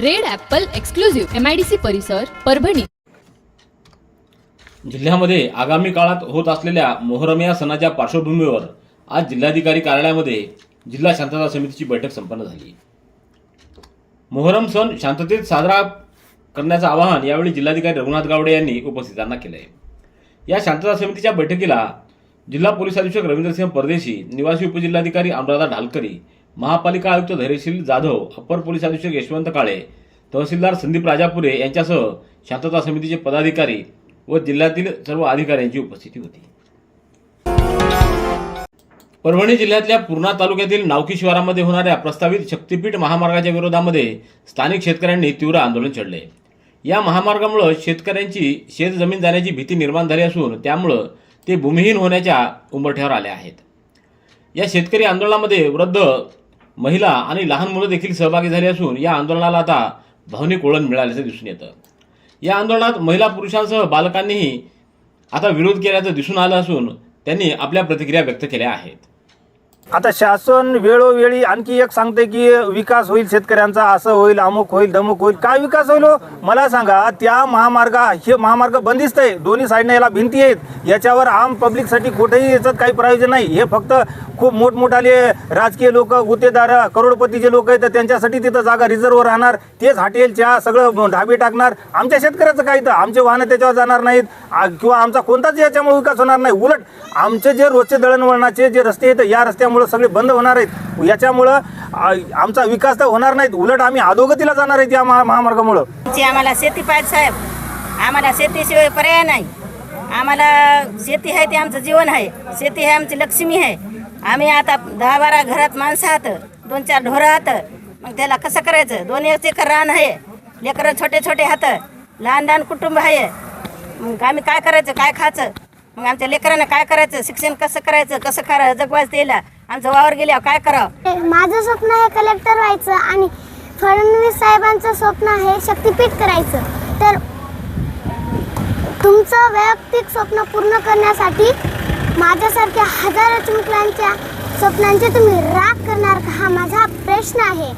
Red apple exclusive MIDC परिसर परभणी. जिल्ह्यामध्ये आगामी काळात होत असलेल्या मोहरम या सणाच्या पार्श्वभूमीवर आज जिल्हाधिकारी कार्यालयामध्ये जिल्हा शांतता समितीची बैठक संपन्न झाली. मोहरम सण शांततेत साजरा करण्याचं आवाहन यावेळी जिल्हाधिकारी रघुनाथ गावडे यांनी उपस्थितांना केलं आहे या शांतता समितीच्या बैठकीला जिल्हा पोलीस अधीक्षक रवींद्रसिंह परदेशी निवासी उपजिल्हाधिकारी अनुराधा ढालकरी महापालिका आयुक्त धैर्यशील जाधव अप्पर पोलीस अधीक्षक यशवंत काळे तहसीलदार संदीप राजापुरे यांच्यासह शांतता समितीचे पदाधिकारी व जिल्ह्यातील सर्व अधिकाऱ्यांची उपस्थिती होती. परभणी जिल्ह्यातल्या पूर्णा तालुक्यातील नावकी शिवारामध्ये होणाऱ्या प्रस्तावित शक्तीपीठ महामार्गाच्या विरोधामध्ये स्थानिक शेतकऱ्यांनी तीव्र आंदोलन छेडले या महामार्गामुळे शेतकऱ्यांची शेतजमीन जाण्याची भीती निर्माण झाली असून त्यामुळं ते भूमिहीन होण्याच्या उंबरठ्यावर आले आहेत. या शेतकरी आंदोलनामध्ये वृद्ध महिला आणि लहान मुलं देखील सहभागी झाली असून या आंदोलनाला आता भावनिक वळण मिळाल्याचं दिसून येतं. या आंदोलनात महिला पुरुषांसह बालकांनीही आता विरोध केल्याचं दिसून आलं असून त्यांनी आपल्या प्रतिक्रिया व्यक्त केल्या आहेत. आता शासन वेळोवेळी आणखी एक सांगते की विकास होईल शेतकऱ्यांचा असं होईल अमुक होईल धमुक होईल. काय विकास होईल हो? मला सांगा त्या महामार्गा हे महामार्ग बंदिस्त आहे. दोन्ही साईडने याला भिंती आहेत. याच्यावर आम पब्लिकसाठी कुठेही याच्यात काही प्रयोजन नाही. हे फक्त खूप मोठमोठाले राजकीय लोक गुत्तेदार करोडपतीचे लोक आहेत तर त्यांच्यासाठी तिथं जागा रिझर्व्ह राहणार. तेच हॉटेल चहा सगळं ढाबे टाकणार. आमच्या शेतकऱ्याचं काय तर आमचे वाहनं त्याच्यावर जाणार नाहीत. किंवा आमचा कोणताच याच्यामुळे विकास होणार नाही. उलट आमचे जे रोजचे दळणवळणाचे जे रस्ते आहेत या रस्त्यामुळे सगळे बंद होणार आहेत. याच्यामुळं आमचा विकास तर होणार नाहीत. उलट आम्ही अधोगतीला जाणार आहेत या महा महामार्गामुळं. आम्हाला शेती पाहिजे साहेब आम्हाला शेतीशिवाय पर्याय नाही. आम्हाला शेती आहे ते आमचं जीवन आहे. शेती आहे आमची लक्ष्मी आहे. आम्ही आता दहा बारा घरात माणसं आहात दोन चार ढोरं आहात. मग त्याला कसं करायचं? दोन एक एकर रान आहे. लेकरं छोटे छोटे हात लहान लहान कुटुंब आहे. मग आम्ही काय करायचं? काय खायचं? मग आमच्या लेकरांना काय करायचं? शिक्षण कसं करायचं? कसं करा जगवायचं त्याला? आमचं वावर गेल्यावर काय करावं माझं स्वप्न आहे कलेक्टर व्हायचं आणि फडणवीस साहेबांचं स्वप्न आहे शक्तीपीठ करायचं. तर तुमचं वैयक्तिक स्वप्न पूर्ण करण्यासाठी माझ्यासारख्या हजारो चिमुकल्यांच्या स्वप्नांचे तुम्ही राग करणार का? हा माझा प्रश्न आहे.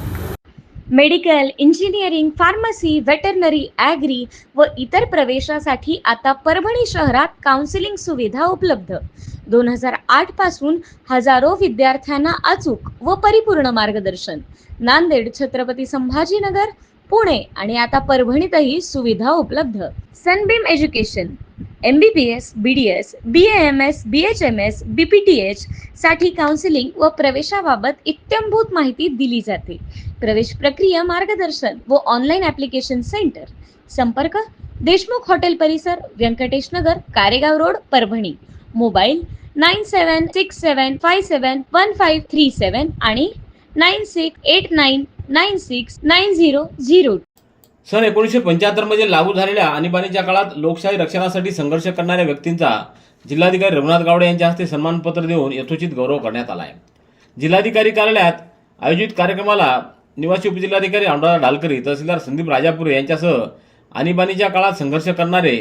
Medical engineering pharmacy veterinary agri व इतर प्रवेशासाठी आता परभणी शहरात काउन्सिलिंग सुविधा उपलब्ध. दोन हजार आठपासून हजारो विद्यार्थ्यांना अचूक व परिपूर्ण मार्गदर्शन. नांदेड छत्रपती संभाजीनगर पुणे आणि आता परभणीतही सुविधा उपलब्ध. Sunbeam education M B B S B D S B M S B H M S B P T H साठी काउन्सिलिंग व प्रवेशाबाबत इत्यंभूत माहिती दिली जाते. प्रवेश प्रक्रिया मार्गदर्शन व ऑनलाईन ॲप्लिकेशन सेंटर संपर्क देशमुख हॉटेल परिसर Venkatesh Nagar Karegaon road Parbhani. Mobile nine seven six seven five seven one five three seven आणि nine six eight nine nine six nine zero zero सन एकोणीसशे पंच्याहत्तरमध्ये लागू झालेल्या आणीबाणीच्या काळात लोकशाही रक्षणासाठी संघर्ष करणाऱ्या व्यक्तींचा जिल्हाधिकारी रघुनाथ गावडे यांच्या हस्ते सन्मानपत्र देऊन यथोचित गौरव करण्यात आला आहे जिल्हाधिकारी कार्यालयात आयोजित कार्यक्रमाला निवासी उपजिल्हाधिकारी अनुराधा ढालकरी तहसीलदार संदीप राजापुरे यांच्यासह आणीबाणीच्या काळात संघर्ष करणारे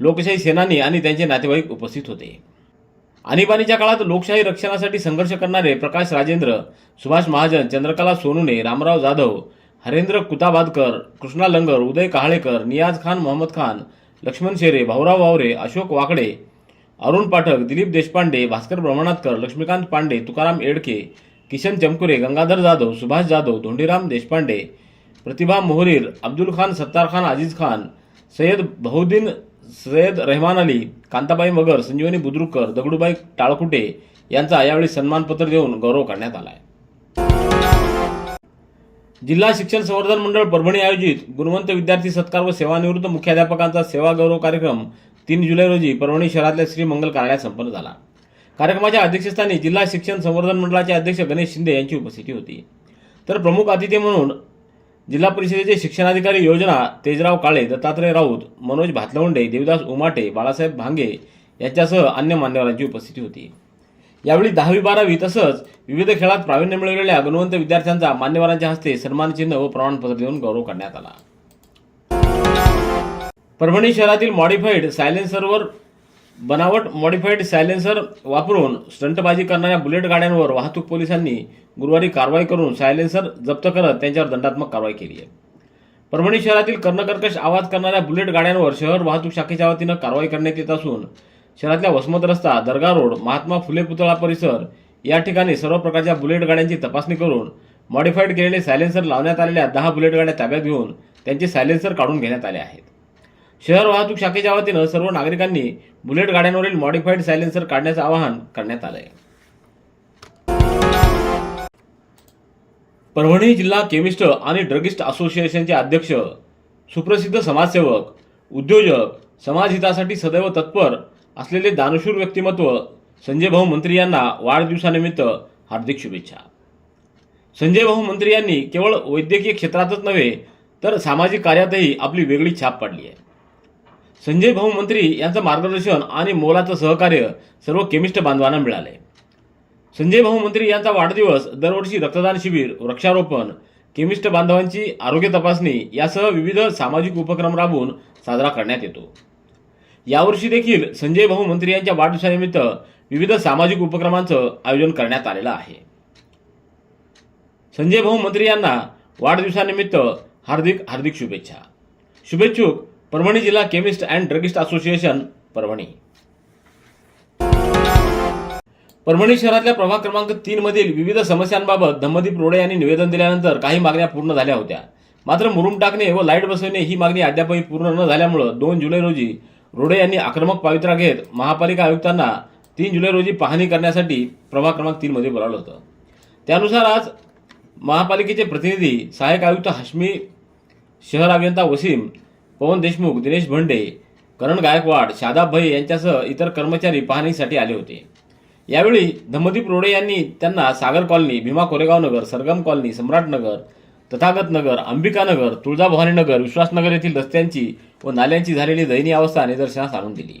लोकशाही सेनानी आणि त्यांचे नातेवाईक उपस्थित होते. आणीबाणीच्या काळात लोकशाही रक्षणासाठी संघर्ष करणारे प्रकाश राजेंद्र सुभाष महाजन चंद्रकला सोनुने रामराव जाधव हरेंद्र कुताबादकर कृष्णा लंगर उदय कहाळेकर नियाज खान मोहम्मद खान लक्ष्मण शेरे भाऊराव वावरे अशोक वाकडे अरुण पाठक दिलीप देशपांडे भास्कर ब्रह्मनाथकर लक्ष्मीकांत पांडे तुकाराम एडके किशन चमकुरे गंगाधर जाधव सुभाष जाधव धोंडीराम देशपांडे प्रतिभा मोहरीर अब्दुल खान सत्तार खान अजीज खान सय्यद बहुद्दीन सय्यद रहमान अली कांताबाई मगर संजीवनी बुद्रुककर दगडूबाई टाळकुटे यांचा यावेळी सन्मानपत्र देऊन गौरव करण्यात आला आहे जिल्हा शिक्षण संवर्धन मंडळ परभणी आयोजित गुणवंत विद्यार्थी सत्कार व सेवानिवृत्त मुख्याध्यापकांचा सेवा गौरव कार्यक्रम तीन जुलै रोजी परभणी शहरातल्या श्री मंगल कार्यालयात संपन्न झाला. कार्यक्रमाच्या अध्यक्षस्थानी जिल्हा शिक्षण संवर्धन मंडळाचे अध्यक्ष गणेश शिंदे यांची उपस्थिती होती. तर प्रमुख अतिथी म्हणून जिल्हा परिषदेचे शिक्षणाधिकारी योजना तेजराव काळे दत्तात्रय राऊत मनोज भातलवंडे देवदास उमाटे बाळासाहेब भांगे यांच्यासह अन्य मान्यवरांची उपस्थिती होती. यावेळी दहावी बारावी तसंच विविध खेळात प्रावीण्य मिळवलेल्या गुणवंत विद्यार्थ्यांचा मान्यवरांच्या हस्ते सन्मानचिन्ह व प्रमाणपत्र देऊन गौरव करण्यात आला. परभणी शहरातील मॉडिफाईड सायलेन्सरवर बनावट मॉडिफाईड सायलेन्सर वापरून स्टंटबाजी करणाऱ्या बुलेट गाड्यांवर वाहतूक पोलिसांनी गुरुवारी कारवाई करून सायलेन्सर जप्त करत त्यांच्यावर दंडात्मक कारवाई केली आहे. परभणी शहरातील कर्णकर्कश आवाज करणाऱ्या बुलेट गाड्यांवर शहर वाहतूक शाखेच्या वतीनं कारवाई करण्यात येत असून शहरातल्या वसमत रस्ता दर्गा रोड महात्मा फुले पुतळा परिसर या ठिकाणी सर्व प्रकारच्या बुलेट गाड्यांची तपासणी करून मॉडिफाईड केलेले सायलेन्सर लावण्यात आलेल्या दहा बुलेट गाड्या ताब्यात घेऊन त्यांचे सायलेन्सर काढून घेण्यात आले आहेत. शहर वाहतूक शाखेच्या वतीनं सर्व नागरिकांनी बुलेट गाड्यांवरील मॉडिफाईड सायलेन्सर काढण्याचं आवाहन करण्यात आलंय. परभणी जिल्हा केमिस्ट आणि ड्रगिस्ट असोसिएशनचे अध्यक्ष सुप्रसिद्ध समाजसेवक उद्योजक समाजहितासाठी सदैव तत्पर असलेले दानशूर व्यक्तिमत्व संजय भाऊ मंत्री यांना वाढदिवसानिमित्त हार्दिक शुभेच्छा. संजय भाऊ मंत्री यांनी केवळ वैद्यकीय क्षेत्रातच नव्हे तर सामाजिक कार्यातही आपली वेगळी छाप पाडली आहे. संजय भाऊ मंत्री यांचं मार्गदर्शन आणि मोलाचं सहकार्य सर्व केमिस्ट बांधवांना मिळाले. संजय भाऊ मंत्री यांचा वाढदिवस दरवर्षी रक्तदान शिबिर वृक्षारोपण केमिस्ट बांधवांची आरोग्य तपासणी यासह विविध सामाजिक उपक्रम राबवून साजरा करण्यात येतो. यावर्षी देखील संजय भाऊ मंत्री यांच्या वाढदिवसानिमित्त विविध सामाजिक उपक्रमांचं आयोजन करण्यात आलेलं आहे. संजय भाऊ मंत्री यांना वाढदिवसानिमित्त हार्दिक हार्दिक शुभेच्छा. शुभेच्छुक परभणी जिल्हा chemist and druggist association Parbhani. Parbhani शहरातल्या प्रभाग क्रमांक तीन मधील विविध समस्यांबाबत धम्मदीप रोडे यांनी निवेदन दिल्यानंतर काही मागण्या पूर्ण झाल्या होत्या. मात्र मुरुम टाकणे व लाइट बसवणे ही मागणी अद्यापही पूर्ण न झाल्यामुळं दोन जुलै रोजी रोडे यांनी आक्रमक पावित्रा घेत महापालिका आयुक्तांना तीन जुलै रोजी पाहणी करण्यासाठी प्रभाग क्रमांक तीन मध्ये बोलावलं होतं. त्यानुसार आज महापालिकेचे प्रतिनिधी सहाय्यक आयुक्त हाश्मी शहर अभियंता वसीम पवन देशमुख दिनेश भंडे करण गायकवाड शादाब भई यांच्यासह इतर कर्मचारी पाहणीसाठी आले होते. यावेळी धमदीप रोडे यांनी त्यांना सागर कॉलनी भीमा कोरेगाव नगर सरगम कॉलनी सम्राटनगर तथागत नगर अंबिकानगर तुळजाभवानी नगर विश्वासनगर येथील रस्त्यांची व नाल्यांची झालेली दयनीय अवस्था निदर्शनास आणून दिली.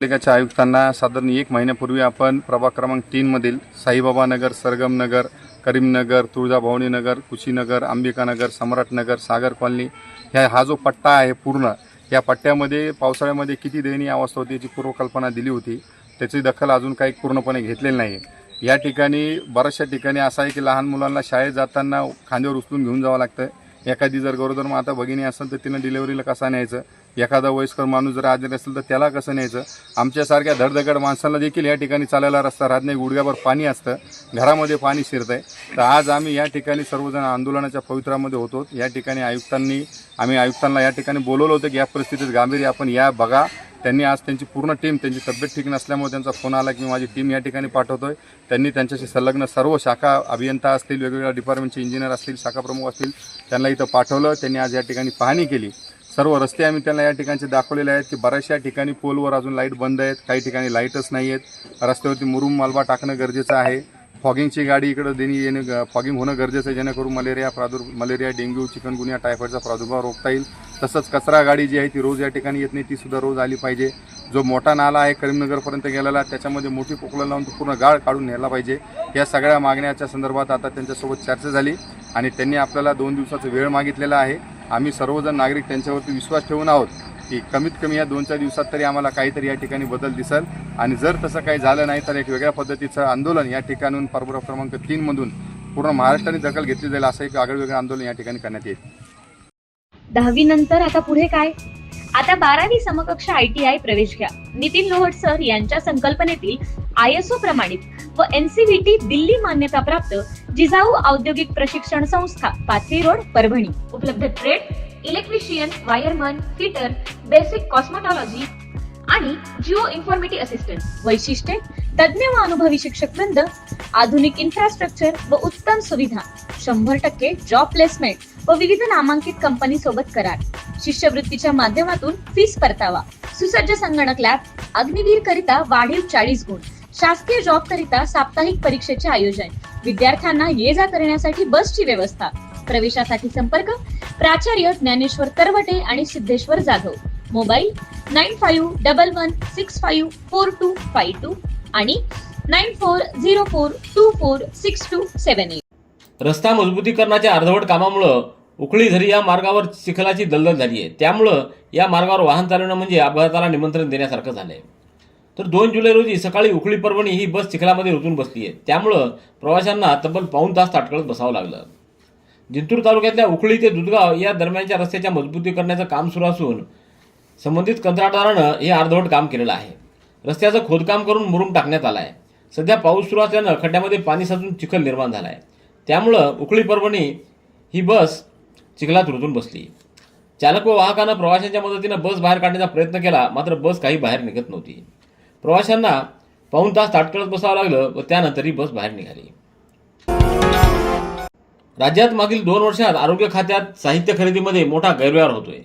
पालिकेच्या आयुक्तांना साधारण एक महिन्यापूर्वी आपण प्रभाग क्रमांक तीनमधील साईबाबा नगर सरगम नगर करीमनगर तुळजाभवानी नगर कुशीनगर अंबिकानगर सम्राटनगर सागर कॉलनी ह्या हा जो पट्टा आहे पूर्ण या पट्ट्यामध्ये पावसाळ्यामध्ये किती दयनीय अवस्था होती याची पूर्वकल्पना दिली होती. त्याची दखल अजून काही पूर्णपणे घेतलेली नाही. आहे या ठिकाणी बऱ्याचशा ठिकाणी असं आहे की लहान मुलांना शाळेत जाताना खांद्यावर उचलून घेऊन जावं लागतं एखादी जर गरोदर माता भगिनी असेल तर तिनं डिलेवरीला कसा न्यायचं? एखादा वयस्कर माणूस जर आजारी असेल तर त्याला कसं न्यायचं? आमच्यासारख्या धडधगड माणसांना देखील या ठिकाणी चालायला रस्ता राहत नाही. गुडघ्यावर पाणी असतं. घरामध्ये पाणी शिरतं आहे तर आज आम्ही या ठिकाणी सर्वजण आंदोलनाच्या पवित्रामध्ये होतो. या ठिकाणी आयुक्तांनी आम्ही आयुक्तांना या ठिकाणी बोलवलं होतं की या परिस्थितीत गांभीर्य आपण या बघा. त्यांनी आज त्यांची पूर्ण टीम त्यांची तब्येत ठीक नसल्यामुळे त्यांचा फोन आला की मी माझी टीम या ठिकाणी पाठवतोय. त्यांनी त्यांच्याशी संलग्न सर्व शाखा अभियंता असतील वेगवेगळ्या डिपार्टमेंटचे इंजिनियर असतील शाखा प्रमुख असतील त्यांना इथं पाठवलं. त्यांनी आज या ठिकाणी पाहणी केली. सर्व रस्ते आम्ही त्यांना या ठिकाणचे दाखवलेले आहेत की बऱ्याचशा ठिकाणी पोलवर अजून लाइट बंद आहेत काही ठिकाणी लाईटच नाही आहेत. रस्त्यावरती मुरुम मालवा टाकणं गरजेचं आहे. फॉगिंगची गाडी इकडं देणी येणं फॉगिंग होणं गरजेचं आहे जेणेकरून मलेरिया प्रादुर् मलेरिया डेंग्यू चिकनगुनिया टायफॉईडचा प्रादुर्भाव रोखता येईल. तसंच कचरा गाडी जी आहे ती रोज या ठिकाणी येत नाही तीसुद्धा रोज आली पाहिजे. जो मोठा नाला आहे करीमनगरपर्यंत गेलेला त्याच्यामध्ये मोठी पोकळं लावून तो पूर्ण गाळ काढून न्यायला पाहिजे. या सगळ्या मागण्याच्या संदर्भात आता त्यांच्यासोबत चर्चा झाली आणि त्यांनी आपल्याला दोन दिवसाचा वेळ मागितलेला आहे. आम्ही सर्वजण नागरिक त्यांच्यावरती विश्वास ठेवून आहोत की कमीत कमी या दोन चार दिवसात तरी आम्हाला काहीतरी या ठिकाणी बदल दिसेल. आणि जर तसं काही झालं नाही तर एक वेगळ्या पद्धतीचं आंदोलन या ठिकाणून प्रभाग क्रमांक तीनमधून पूर्ण महाराष्ट्राने दखल घेतली जाईल असं एक आगळं आंदोलन या ठिकाणी करण्यात येईल. दहावी नंतर आता पुढे काय? आता बारावी समकक्ष आय टी आय प्रवेश घ्या. नितीन लोहट सर यांच्या संकल्पनेतील आय एस ओ प्रमाणित व एनसीव्हीटी दिल्ली मान्यता प्राप्त जिजाऊ औद्योगिक प्रशिक्षण संस्था पाथरी रोड परभणी. उपलब्ध trade electrician wireman fitter basic cosmetology आणि जिओ इन्फॉर्मेटी असिस्टंट. वैशिष्ट्ये तज्ज्ञ व अनुभवी शिक्षक वृंद आधुनिक इन्फ्रास्ट्रक्चर व उत्तम सुविधा. शंभर टक्के जॉब प्लेसमेंट व विविध नामांकित कंपनी सोबत करार. शिष्यवृत्तीच्या माध्यमातून फीस परतावा. सुसज्ज संगणक लॅब अग्निवीर करिता वाढीव चाळीस गुण. शासकीय जॉब करिता साप्ताहिक परीक्षेचे आयोजन विद्यार्थ्यांना ये जा करण्यासाठी बसची व्यवस्था प्रवेशासाठी संपर्क प्राचार्य ज्ञानेश्वर तरवटे आणि Siddheshwar Jadhav mobile nine five double one six five four two five two आणि nine four zero four two four six two seven eight रस्ता मजबूतीकरणाच्या अर्धवट कामामुळं उकळी झरी या मार्गावर चिखलाची दलदल झाली आहे त्यामुळं या मार्गावर वाहन चालवणं म्हणजे अपघाताला निमंत्रण देण्यासारखं झालंय तर दोन जुलै रोजी सकाळी उकळी परभणी ही बस चिखलामध्ये रुतून बसली आहे. त्यामुळं प्रवाशांना तब्बल पाऊण तास ताटकळत बसावं लागलं. जिंतूर तालुक्यातल्या उकळी ते दुधगाव या दरम्यानच्या रस्त्याच्या मजबूतीकरणाचं काम सुरू असून संबंधित कंत्राटदारानं हे अर्धवट काम केलेलं आहे. रस्त्याचं खोदकाम करून मुरुम टाकण्यात आला आहे सध्या पाऊस सुरू असल्यानं खड्ड्यामध्ये पाणी साचून चिखल निर्माण झाला आहे त्यामुळं उकळी परभणी ही बस चिखलात रुतून बसली. चालक व वाहकानं प्रवाशांच्या मदतीनं बस बाहेर काढण्याचा प्रयत्न केला मात्र बस काही बाहेर निघत नव्हती. प्रवाशांना पाऊण तास ताटकळत बसावं लागलं व त्यानंतर ही बस बाहेर निघाली. राज्यात मागील दोन वर्षात आरोग्य खात्यात साहित्य खरेदीमध्ये मोठा गैरव्यवहार होतोय.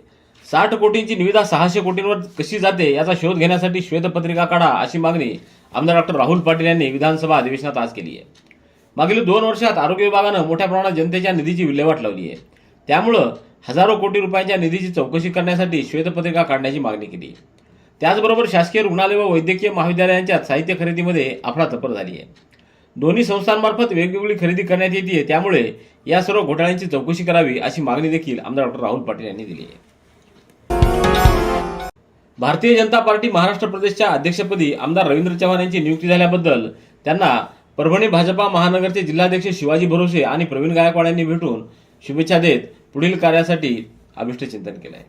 साठ कोटींची निविदा सहाशे कोटींवर कशी जाते याचा शोध घेण्यासाठी श्वेतपत्रिका काढा अशी मागणी आमदार डॉक्टर राहुल पाटील यांनी विधानसभा अधिवेशनात आज केली आहे. मागील दोन वर्षात आरोग्य विभागानं मोठ्या प्रमाणात जनतेच्या निधीची विल्हेवाट लावली आहे. त्यामुळं हजारो कोटी रुपयांच्या निधीची चौकशी करण्यासाठी श्वेतपत्रिका काढण्याची मागणी केली. त्याचबरोबर शासकीय रुग्णालय व वैद्यकीय महाविद्यालयांच्या साहित्य खरेदीमध्ये अफरातफर झाली आहे. दोन्ही संस्थांमार्फत वेगवेगळी खरेदी करण्यात येते त्यामुळे या सर्व घोटाळ्यांची चौकशी करावी अशी मागणी देखील आमदार डॉक्टर राहुल पाटील यांनी दिली आहे. भारतीय जनता पार्टी महाराष्ट्र प्रदेशच्या अध्यक्षपदी आमदार रवींद्र चव्हाण यांची नियुक्ती झाल्याबद्दल त्यांना परभणी भाजपा महानगरचे जिल्हाध्यक्ष शिवाजी भरोसे आणि प्रवीण गायकवाड यांनी भेटून शुभेच्छा देत पुढील कार्यासाठी अभिष्ट चिंतन केलं आहे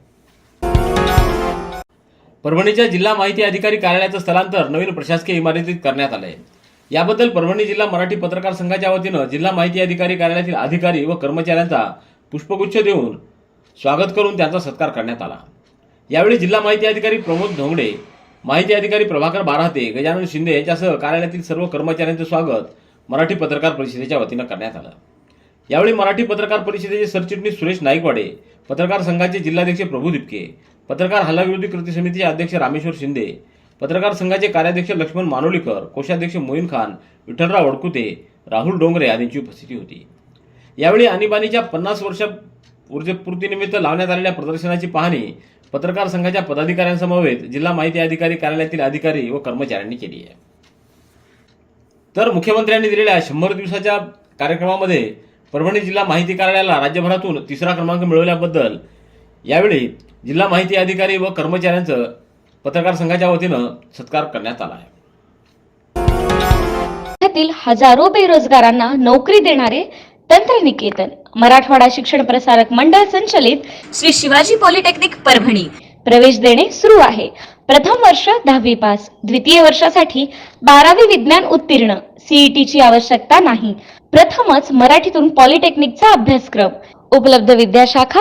परभणीच्या जिल्हा माहिती अधिकारी कार्यालयाचं स्थलांतर नवीन प्रशासकीय इमारतीत करण्यात आलं आहे याबद्दल परभणी जिल्हा मराठी पत्रकार संघाच्या वतीनं जिल्हा माहिती अधिकारी कार्यालयातील अधिकारी व कर्मचाऱ्यांचा पुष्पगुच्छ देऊन स्वागत करून त्यांचा सत्कार करण्यात आला. यावेळी जिल्हा माहिती अधिकारी प्रमोद धोंगडे माहिती अधिकारी प्रभाकर बाराहते गजानन शिंदे यांच्यासह कार्यालयातील सर्व कर्मचाऱ्यांचे स्वागत मराठी पत्रकार परिषदेच्या वतीनं करण्यात आलं. यावेळी मराठी पत्रकार परिषदेचे सरचिटणीस सुरेश नाईकवाडे पत्रकार संघाचे जिल्हाध्यक्ष प्रभू दिपके पत्रकार हल्लाविरोधी कृती समितीचे अध्यक्ष रामेश्वर शिंदे पत्रकार संघाचे कार्याध्यक्ष लक्ष्मण मानोलीकर कोषाध्यक्ष मोईन खान विठ्ठलराव वडकुते राहुल डोंगरे आदींची उपस्थिती होती. यावेळी आणीबाणीच्या पन्नास वर्ष ऊर्जपूर्तीनिमित्त लावण्यात आलेल्या प्रदर्शनाची पाहणी पत्रकार संघाच्या पदाधिकाऱ्यांसमवेत जिल्हा माहिती अधिकारी कार्यालयातील अधिकारी व कर्मचाऱ्यांनी केली आहे. तर मुख्यमंत्र्यांनी दिलेल्या शंभर दिवसाच्या कार्यक्रमामध्ये परभणी जिल्हा माहिती कार्यालयाला राज्यभरातून तिसरा क्रमांक मिळवल्याबद्दल यावेळी जिल्हा माहिती अधिकारी व कर्मचाऱ्यांचं पत्रकार संघाच्या वतीनं सत्कार करण्यात आला आहे. हजारो बेरोजगारांना नोकरी देणारे तंत्रनिकेतन मराठवाडा शिक्षण प्रसारक मंडळ संचलित श्री शिवाजी पॉलिटेक्निक परभणी. प्रवेश देणे सुरू आहे. प्रथम वर्ष दहावी पास द्वितीय वर्षासाठी बारावी विज्ञान उत्तीर्ण सीईटी ची आवश्यकता नाही. प्रथमच मराठीतून पॉलिटेक्निकचा अभ्यासक्रम. उपलब्ध विद्याशाखा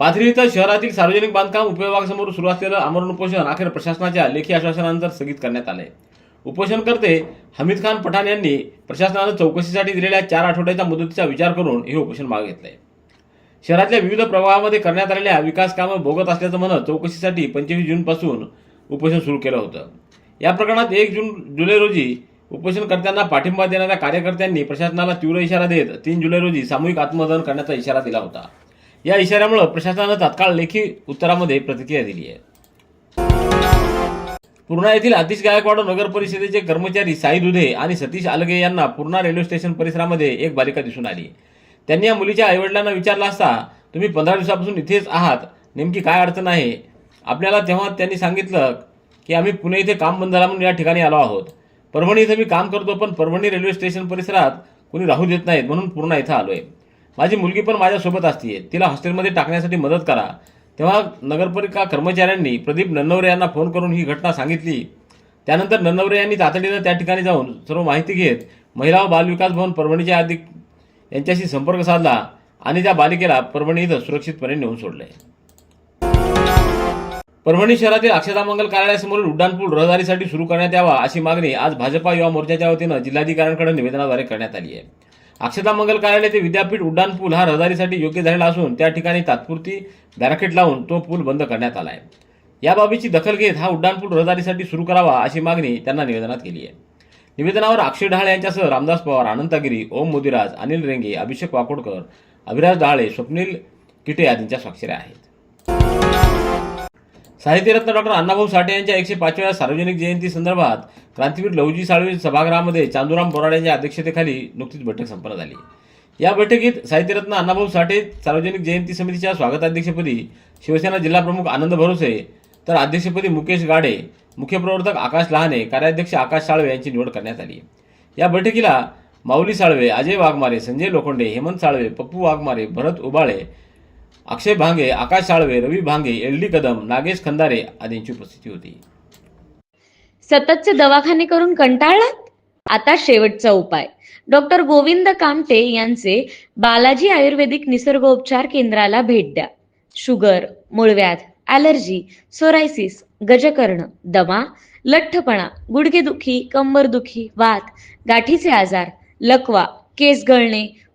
पाथरी इथं शहरातील सार्वजनिक बांधकाम उपविभागासमोर सुरू असलेलं आमरण उपोषण अखेर प्रशासनाच्या लेखी आश्वासनानंतर स्थगित करण्यात आले उपोषणकर्ते हमीद खान पठाण यांनी प्रशासनानं चौकशीसाठी दिलेल्या चार आठवड्याच्या मुदतीचा विचार करून हे उपोषण मागे घेतलंय. शहरातल्या विविध प्रभागामध्ये करण्यात आलेल्या विकास कामं भोगत असल्याचं म्हणत चौकशीसाठी पंचवीस जूनपासून उपोषण सुरू केलं होतं. या प्रकरणात एक जून जुलै रोजी उपोषणकर्त्यांना पाठिंबा देणाऱ्या कार्यकर्त्यांनी प्रशासनाला तीव्र इशारा देत तीन जुलै रोजी सामूहिक आत्मदहन करण्याचा इशारा दिला होता. या इशाऱ्यामुळे प्रशासनानं तात्काळ लेखी उत्तरामध्ये प्रतिक्रिया दिली आहे. पूर्णा येथील आतिश गायकवाड नगर परिषदेचे कर्मचारी साई दुधे आणि सतीश आलगे यांना पूर्णा रेल्वे स्टेशन परिसरामध्ये एक बालिका दिसून आली. त्यांनी या मुलीच्या आईवडिलांना विचारला असता तुम्ही पंधरा दिवसापासून इथेच आहात नेमकी काय अडचण आहे? आपल्याला तेव्हा त्यांनी सांगितलं की आम्ही पुणे इथे काम बंद झाला म्हणून या ठिकाणी आलो आहोत. परभणी इथं मी काम करतो पण परभणी रेल्वे स्टेशन परिसरात कोणी राहू देत नाहीत म्हणून पूर्णा इथं आलोय. माझी मुलगी पण माझ्यासोबत असते तिला हॉस्टेलमध्ये टाकण्यासाठी मदत करा. तेव्हा नगरपालिका कर्मचाऱ्यांनी प्रदीप नन्नवरे यांना फोन करून ही घटना सांगितली. त्यानंतर नन्नवरे यांनी तातडीनं त्या ठिकाणी जाऊन सर्व माहिती घेत महिला व बालविकास भवन परभणीचे अधिक यांच्याशी संपर्क साधला आणि त्या बालिकेला परभणी इथं सुरक्षितपणे नेऊन सोडले. परभणी शहरातील अक्षतामंगल कार्यालयासमोरील उड्डाणपूल रहदारीसाठी सुरू करण्यात यावा अशी मागणी आज भाजपा युवा मोर्चाच्या वतीनं जिल्हाधिकाऱ्यांकडे निवेदनाद्वारे करण्यात आली आहे. अक्षतामंगल कार्यालय ते विद्यापीठ उड्डाणपूल हा रहदारीसाठी योग्य झालेला असून त्या ठिकाणी तात्पुरती बॅराकेट लावून तो पूल बंद करण्यात आला आहे याबाबीची दखल घेत हा उड्डाणपूल रहदारीसाठी सुरू करावा अशी मागणी त्यांना निवेदनात केली आहे. निवेदनावर अक्षय डहाळे यांच्यासह रामदास पवार अनंत गिरी ओम मोदीराज अनिल रेंगे अभिषेक वाकोडकर अभिराज डहाळे स्वप्नील किटे आदींच्या स्वाक्षऱ्या आहेत. साहित्यरत्न डॉक्टर अण्णाभाऊ साठे यांच्या एकशे पाचव्या सार्वजनिक जयंती संदर्भात क्रांतीवीर लवजी साळवे सभागृहामध्ये चांदूराम बोराड यांच्या अध्यक्षतेखाली नुकतीच बैठक संपन्न झाली. या बैठकीत साहित्यरत्न अण्णाभाऊ साठे सार्वजनिक जयंती समितीच्या स्वागताध्यक्षपदी शिवसेना जिल्हाप्रमुख आनंद भरोसे तर अध्यक्षपदी मुकेश गाडे मुख्य प्रवर्तक आकाश लहाने कार्याध्यक्ष आकाश साळवे यांची निवड करण्यात आली. या बैठकीला माऊली साळवे अजय वाघमारे संजय लोखंडे हेमंत साळवे पप्पू वाघमारे भरत उबाळे अक्षय भांगे आकाश साळवे रवी भांगे एल डी कदम नागेश खंदारे आदींची उपस्थिती होती. सततचे दवाखाने करून कंटाळलात? आता शेवटचा उपाय. डॉक्टर गोविंद कामटे यांचे बालाजी आयुर्वेदिक निसर्गोपचार केंद्राला भेट द्या. शुगर मूळव्याध ॲलर्जी सोरायसिस गजकर्ण दमा लठ्ठपणा गुडघेदुखी कंबरदुखी वात गाठीचे आजार लकवा केस गळणे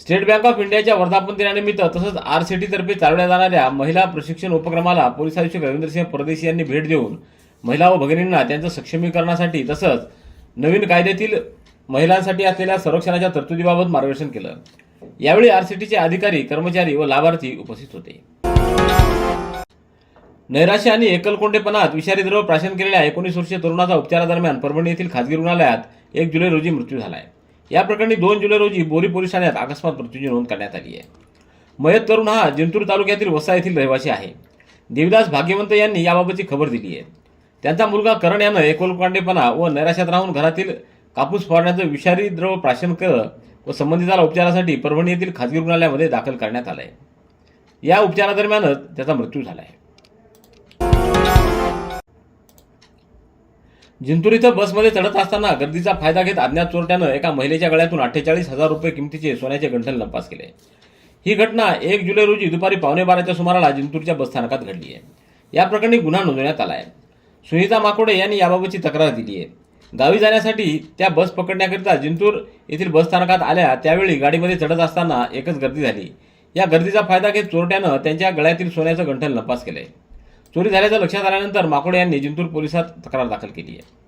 State bank of इंडियाच्या वर्धापन दिनानिमित्त तसंच आर सी तर्फे चालवल्या जाणाऱ्या महिला प्रशिक्षण उपक्रमाला पोलीस आयुक्त रवींद्रसिंह परदेशी यांनी भेट देऊन महिला व भगिनींना त्यांचं सक्षमीकरणासाठी तसंच नवीन कायद्यातील महिलांसाठी असलेल्या संरक्षणाच्या तरतुदीबाबत मार्गदर्शन केलं. यावेळी आर सी टीचे अधिकारी कर्मचारी व लाभार्थी उपस्थित होते. नैराश्य आणि एकलकोंडेपणात विषारी द्रव प्राशन केलेल्या एकोणीस वर्षीय तरुणाचा उपचारादरम्यान परभणी येथील खासगी रुग्णालयात एक जुलै रोजी मृत्यू झालाय. या प्रकरणी दोन जुलै रोजी बोरी पोलीस ठाण्यात अकस्मात मृत्यूची नोंद करण्यात आली आहे. मयत तरुण हा जिंतूर तालुक्यातील वसा येथील रहिवासी आहे. देवदास भाग्यवंत यांनी याबाबतची खबर दिली आहे. त्यांचा मुलगा करण यानं एकोलकांडेपणा व नैराश्यात राहून घरातील कापूस फोडण्याचं विषारी द्रव प्राशन केलं व संबंधिताला उपचारासाठी परभणी येथील खाजगी रुग्णालयामध्ये दाखल करण्यात आलंय. या उपचारादरम्यानच त्याचा मृत्यू झाला आहे जिंतूर इथं बसमध्ये चढत असताना गर्दीचा फायदा घेत अज्ञात चोरट्यानं एका महिलेच्या गळ्यातून अठ्ठेचाळीस हजार रुपये किमतीचे सोन्याचे गंठन लंपास केले. ही घटना एक जुलै रोजी दुपारी पावणे बाराच्या सुमाराला जिंतूरच्या बसस्थानकात घडली आहे. या प्रकरणी गुन्हा नोंदवण्यात आला आहे. सुनीता माकोडे यांनी याबाबतची तक्रार दिली आहे. गावी जाण्यासाठी त्या बस पकडण्याकरिता जिंतूर येथील बसस्थानकात आल्या त्यावेळी गाडीमध्ये चढत असताना एकच गर्दी झाली. या गर्दीचा फायदा घेत चोरट्यानं त्यांच्या गळ्यातील सोन्याचं गंठन लंपास केलंय चोरी झाल्याचं लक्षात आल्यानंतर माकोडे यांनी जिंतूर पोलिसात तक्रार दाखल केली आहे.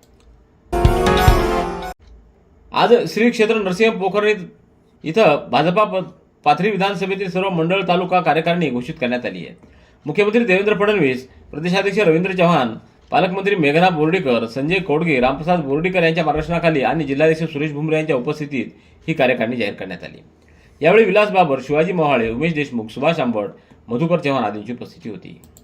आज श्री क्षेत्र नरसिंह पोखरणी इथं भाजपा प- पाथरी विधानसभेतील सर्व मंडळ तालुका कार्यकारिणी घोषित करण्यात आली आहे. मुख्यमंत्री देवेंद्र फडणवीस प्रदेशाध्यक्ष रवींद्र चव्हाण पालकमंत्री मेघना बोर्डीकर संजय कोडगे रामप्रसाद बोर्डीकर यांच्या मार्गदर्शनाखाली आणि जिल्हाध्यक्ष सुरेश भुमरे यांच्या उपस्थितीत ही कार्यकारिणी जाहीर करण्यात आली. यावेळी विलास बाबर शिवाजी मोहाळे उमेश देशमुख सुभाष आंबट मधुकर चव्हाण आदींची उपस्थिती होती.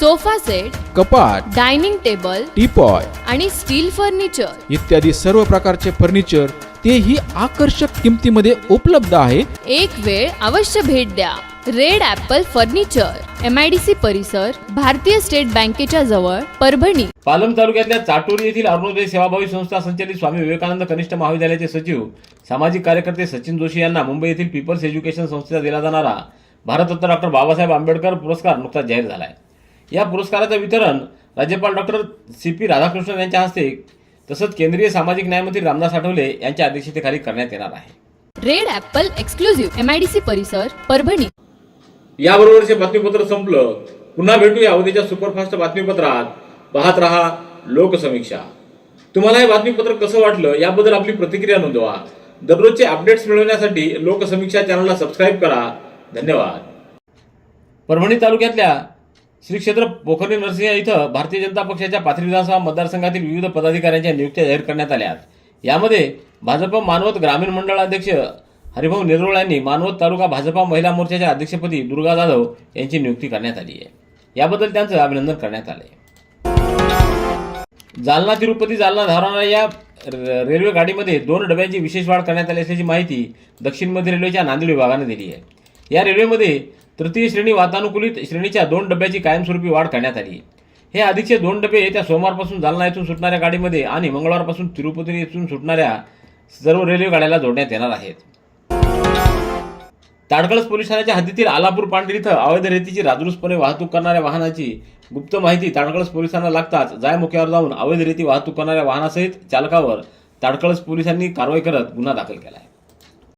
sofa set कपाट डायनिंग टेबल टीपॉय आणि स्टील फर्निचर. इत्यादी सर्व प्रकारचे फर्निचर तेही आकर्षक किमतीमध्ये उपलब्ध आहे. एक वेळ अवश्य भेट द्या. Red apple furniture M I D C परिसर भारतीय स्टेट बँकेच्या जवळ परभणी. पालम तालुक्यातल्या चाटोरी येथील अरुणोदय सेवाभावी संस्था संचलित स्वामी विवेकानंद कनिष्ठ महाविद्यालयाचे सचिव सामाजिक कार्यकर्ते सचिन जोशी यांना मुंबई येथील पीपल्स एज्युकेशन संस्थेचा दिला जाणारा भारतरत्न डॉक्टर बाबासाहेब आंबेडकर पुरस्कार नुकताच जाहीर झाला आहे या पुरस्काराचं वितरण राज्यपाल डॉक्टर सी पी राधाकृष्णन यांच्या हस्ते तसंच केंद्रीय सामाजिक न्यायमंत्री रामदास आठवले यांच्या अध्यक्षतेखाली करण्यात येणार आहे. Red apple exclusive M I D C परिसर परभणी. याबरोबरचे बातमीपत्र संपलं. पुन्हा भेटूया उद्याच्या सुपरफास्ट बातमीपत्रात. पाहत रहा लोकसमीक्षा. तुम्हाला हे बातमीपत्र कसं वाटलं याबद्दल आपली प्रतिक्रिया नोंदवा. दररोजचे अपडेट्स मिळवण्यासाठी लोकसमीक्षा चॅनलला सबस्क्राईब करा. धन्यवाद. परभणी तालुक्यातल्या श्री क्षेत्र पोखर्णी नरसिंह इथं भारतीय जनता पक्षाच्या पाथरी विधानसभा मतदारसंघातील विविध पदाधिकाऱ्यांच्या नियुक्त्या जाहीर करण्यात आल्या यामध्ये भाजप मानवत ग्रामीण मंडळ अध्यक्ष हरिभाऊ निरोळ यांनी मानवत तालुका भाजपा महिला मोर्चाच्या अध्यक्षपदी दुर्गा जाधव यांची नियुक्ती करण्यात आली आहे. याबद्दल त्यांचं अभिनंदन करण्यात आले जालना तिरुपती जालना धावणाऱ्या या रेल्वे गाडीमध्ये दोन डब्यांची विशेष वाढ करण्यात आली असल्याची माहिती दक्षिण मध्य रेल्वेच्या नांदेड विभागाने दिली आहे. या रेल्वेमध्ये तृतीय श्रेणी वातानुकूलित श्रेणीच्या दोन डब्याची कायमस्वरूपी वाढ करण्यात आली. हे आधीचे दोन डबे येत्या सोमवारपासून जालना येथून सुटणाऱ्या गाडीमध्ये आणि मंगळवारपासून तिरुपती येथून सुटणाऱ्या सर्व रेल्वे गाड्याला जोडण्यात येणार आहेत. ताडकळस पोलीस ठाण्याच्या हद्दीतील आलापूर पांढरी इथं अवैध रेतीची राजरूसपणे वाहतूक करणाऱ्या वाहनाची गुप्त माहिती ताडकळस पोलिसांना लागताच जाय मुख्यावर जाऊन अवैध रेती वाहतूक करणाऱ्या वाहनासहित चालकावर ताडकळस पोलिसांनी कारवाई करत गुन्हा दाखल केला आहे